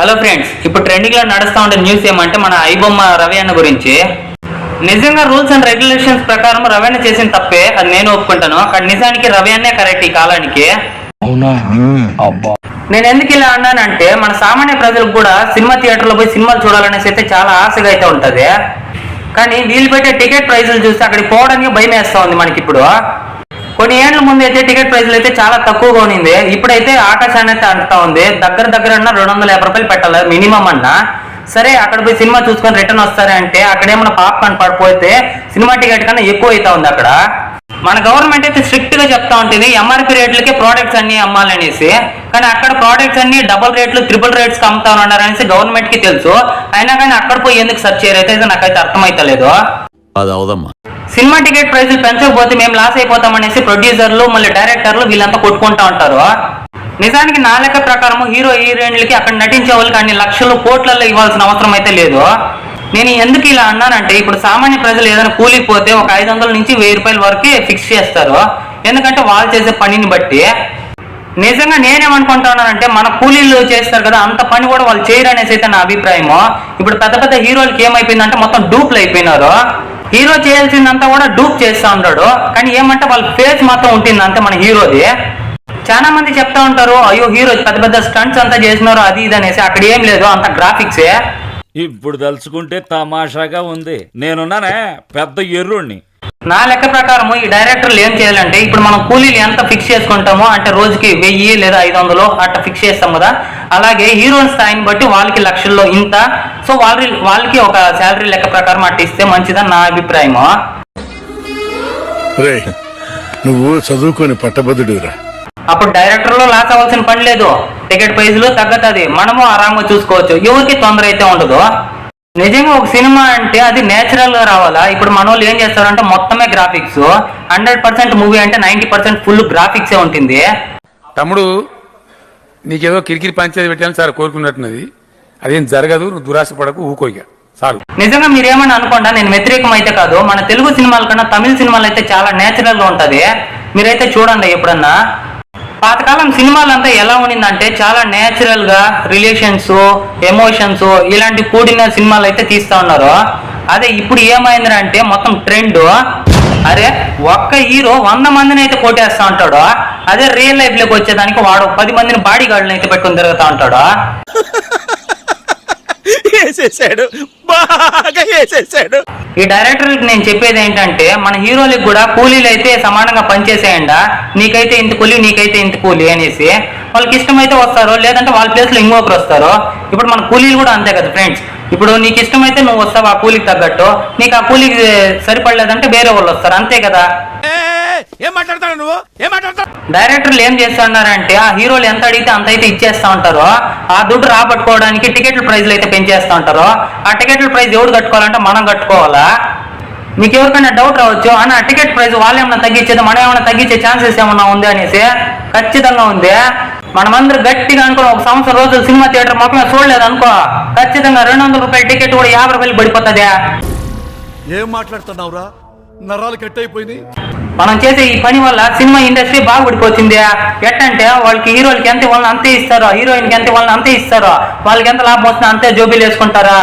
Hello friends ఇప్పుడు ట్రెండింగ్లో నడుస్తా ఉండే న్యూస్ ఏమంటే మన ఐబొమ్మ రవి అన్న గురించి. నిజంగా రూల్స్ అండ్ రెగ్యులేషన్స్ ప్రకారం రవి అన్న చేసిన తప్పే అది నేను ఒప్పుకుంటాను. కానీ నిజానికి రవి అన్నే కరెక్ట్ ఈ కాలానికి. నేను ఎందుకు ఇలా అన్నానంటే మన సామాన్య ప్రజలకు కూడా సినిమా థియేటర్లో పోయి సినిమాలు చూడాలనేసి అయితే చాలా ఆశగా అయితే ఉంటది. కానీ వీళ్ళు పెట్టే టికెట్ ప్రైజులు చూస్తే అక్కడికి పోవడానికి భయం వేస్తా ఉంది మనకి ఇప్పుడు కొన్ని ఏళ్ళ ముందు అయితే టికెట్ ప్రైస్లు అయితే చాలా తక్కువగా ఉన్నింది. ఇప్పుడైతే ఆకాశాన్ని అయితే అంటా ఉంది. దగ్గర దగ్గర అన్న రెండు వందల యాభై రూపాయలు పెట్టాలి. మినిమం అన్నా. సరే అక్కడ పోయి సినిమా చూసుకొని రిటర్న్ వస్తారంటే అంటే అక్కడ ఏమన్నా పాప్కార్న్ పడిపోతే సినిమా టికెట్ కన్నా ఎక్కువ అవుతా ఉంది అక్కడ. మన గవర్నమెంట్ అయితే స్ట్రిక్ట్గా చెప్తా ఉంటుంది ఎంఆర్పి రేట్లకే ప్రోడక్ట్స్ అన్ని అమ్మాలనేసి కానీ అక్కడ ప్రోడక్ట్స్ అన్ని డబుల్ రేట్లు ట్రిపుల్ రేట్స్ అమ్ముతా ఉన్నారు అనేసి గవర్నమెంట్కి తెలుసు. అయినా కానీ అక్కడ పోయి ఎందుకు సర్చ్ చేయరైతే నాకైతే అర్థమైతలేదు. అది అవదమ్మా. సినిమా టికెట్ ప్రైసులు పెంచకపోతే మేము లాస్ అయిపోతాం అనేసి ప్రొడ్యూసర్లు మళ్ళీ డైరెక్టర్లు వీళ్ళంతా కొట్టుకుంటా ఉంటారు. నిజానికి నా లెక్క ప్రకారం హీరో హీరోయిన్లకి అక్కడ నటించే వాళ్ళకి అన్ని లక్షలు కోట్లలో ఇవ్వాల్సిన అవసరం అయితే లేదు. నేను ఎందుకు ఇలా అన్నానంటే ఇప్పుడు సామాన్య ప్రజలు ఏదైనా కూలిపోతే ఒక ఐదు వందల నుంచి వెయ్యి రూపాయల వరకు ఫిక్స్ చేస్తారు. ఎందుకంటే వాళ్ళు చేసే పనిని బట్టి. నిజంగా నేనేమనుకుంటున్నానంటే మన కూలీలు చేస్తారు కదా అంత పని కూడా వాళ్ళు చేయరు అనేసి అయితే నా అభిప్రాయము. ఇప్పుడు పెద్ద పెద్ద హీరోలకి ఏమైపోయిందంటే మొత్తం డూప్లు అయిపోయినారు హీరో చేయాల్సిందంతా కూడా డూప్ చేస్తా ఉంటాడు. కానీ ఏమంటే వాళ్ళ ఫేస్ మాత్రం ఉంటుంది అంతే మన హీరోది. చాలా మంది చెప్తా ఉంటారు అయ్యో హీరో పెద్ద పెద్ద స్టంట్స్ అంతా చేసినారు అది ఇది అనేసి. అక్కడ ఏం లేదు అంత గ్రాఫిక్సే ఇప్పుడు తలుచుకుంటే తమాషాగా ఉంది. నేనున్నానే పెద్ద ఎర్రుణ్ణి. నా లెక్క ప్రకారం ఈ డైరెక్టర్లు ఏం చేయాలంటే ఇప్పుడు మనం కూలీలు ఎంత ఫిక్స్ చేసుకుంటామో అంటే రోజుకి వెయ్యి లేదా ఐదు వందలు అట్లా ఫిక్స్ చేస్తాం కదా. అలాగే హీరోయిన్ స్థాయిని బట్టి వాళ్ళకి లక్షల్లో ఇంత. సో వాళ్ళ వాళ్ళకి ఒక శాలరీ లెక్క ప్రకారం అట్ట ఇస్తే మంచిదని నా అభిప్రాయము? నువ్వు చదువుకొని పట్టభద్రుడిరా. అప్పుడు డైరెక్టర్లో లాస్ అవ్వాల్సిన పని లేదు. టికెట్ ప్రైజ్లు తగ్గతుంది. మనము ఆరాంగా చూసుకోవచ్చు. ఎవరికి తొందర అయితే ఉండదు. నిజంగా ఒక సినిమా అంటే అది నేచురల్గా రావాలా? ఇప్పుడు మన వాళ్ళు ఏం చేస్తారంటే మొత్తమే గ్రాఫిక్స్ హండ్రెడ్ పర్సెంట్ మూవీ అంటే నైన్టీ పర్సెంట్ ఫుల్ గ్రాఫిక్సే ఉంటుంది. తమ్ముడు నీకేదో కిరికిరి పంచాయతీ పెట్టాలని సార్ కోరుకున్నట్టున్నది. అదేం జరగదు నువ్వు దురాశ పడకు ఊకోయిక. చాలు నిజంగా మీరు ఏమని అనుకోండా నేను వ్యతిరేకం అయితే కాదు మన తెలుగు సినిమాల కన్నా తమిళ సినిమాలు అయితే చాలా నేచురల్గా ఉంటది. మీరైతే చూడండి ఎప్పుడన్నా. పాతకాలం సినిమాలంతా ఎలా ఉన్నిందంటే చాలా న్యాచురల్గా రిలేషన్స్ ఎమోషన్స్ ఇలాంటి కూడిన సినిమాలు అయితే తీస్తా ఉన్నారు. అదే ఇప్పుడు ఏమైంది అంటే మొత్తం ట్రెండ్. అరే ఒక్క హీరో వంద మందిని అయితే కొట్టేస్తా ఉంటాడు. అదే రియల్ లైఫ్లోకి వచ్చేదానికి వాడు పది మందిని బాడీ గార్డులను అయితే పెట్టుకుని తిరుగుతూ ఉంటాడు. వేసేసాడు. బాగా వేసేసాడు. ఈ డైరెక్టర్కి నేను చెప్పేది ఏంటంటే మన హీరోలకు కూడా కూలీలు అయితే సమానంగా పనిచేసేయండా? నీకైతే ఇంత కూలి నీకైతే ఇంత కూలి అనేసి వాళ్ళకి ఇష్టమైతే వస్తారు లేదంటే వాళ్ళ ప్లేస్లో ఇంకొకరు వస్తారు ఇప్పుడు మన కూలీలు కూడా అంతే కదా ఫ్రెండ్స్ ఇప్పుడు నీకు ఇష్టమైతే నువ్వు వస్తావు ఆ కూలికి తగ్గట్టు నీకు ఆ కూలికి సరిపడలేదంటే వేరే వాళ్ళు వస్తారు అంతే కదా? ఏం మాట్లాడతాడు నువ్వు? ఏం మాట్లాడతావు? డైరెక్టర్లు ఏం చేస్తున్నారంటే ఆ హీరోలు ఎంత అడిగితే అంత అయితే ఇచ్చేస్తా ఉంటారు. ఆ దుడ్డు రాబట్టుకోవడానికి టికెట్ల ప్రైజ్లు అయితే పెంచేస్తా ఉంటారు. ఆ టికెట్ల ప్రైజ్ ఎవరు కట్టుకోవాలంటే మనం కట్టుకోవాలా? మీకు ఎవరికైనా డౌట్ రావచ్చు? అన్న టికెట్ ప్రైస్ వాళ్ళు ఏమైనా తగ్గించేది మనం ఏమైనా తగ్గించే ఛాన్సెస్ ఏమైనా ఉంది? అనేసి. ఖచ్చితంగా ఉంది. మనమందరూ గట్టిగా అనుకో ఒక సంవత్సరం రోజులు సినిమా థియేటర్ మొక్కమే చూడలేదు అనుకో ఖచ్చితంగా రెండు వందల రూపాయల టికెట్ కూడా యాభై రూపాయలు పడిపోతుంది. ఏం మాట్లాడుతున్నావురా? నరాలు కట్ అయిపోయినాయి మనం చేసే ఈ పని వల్ల సినిమా ఇండస్ట్రీ బాగుపడిపోతుంది ఎట్టంటే వాళ్ళకి హీరోలకి ఎంత ఇవ్వాలని అంతే ఇస్తారు. హీరోయిన్కి ఎంత ఇవ్వాలని అంతే ఇస్తారు. వాళ్ళకి ఎంత లాభం వస్తుందో అంతే జోబీలు వేసుకుంటారా.